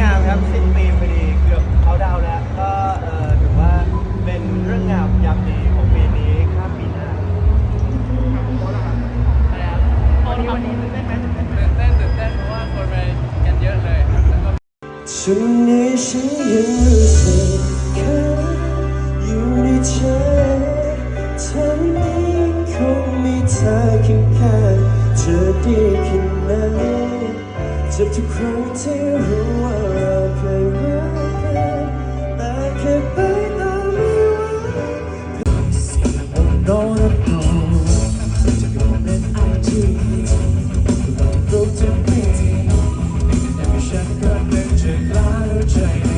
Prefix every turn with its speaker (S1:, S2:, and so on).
S1: งามครับสิ้นปีพอดีเกือบเขาดาวแล้ว ก็ถือว่าเป็นเรื่องงามยามดีของปีนี้ข้ามปีหน้า
S2: คนวันนี้ตื่น
S3: เต้นไหมตื่นเต้น
S2: ไตื่นเต้นเพราะว่าคนไปกันเยอะเลยชั้ว
S4: ช่วงนี้ฉันยังรู้สึกแค่อยู่ในใจเธอนี้คงมีเธอเคียงข้าเธอดีแค่น Such a cruelty world can I can't find go Every shepherd, every chick, light or chain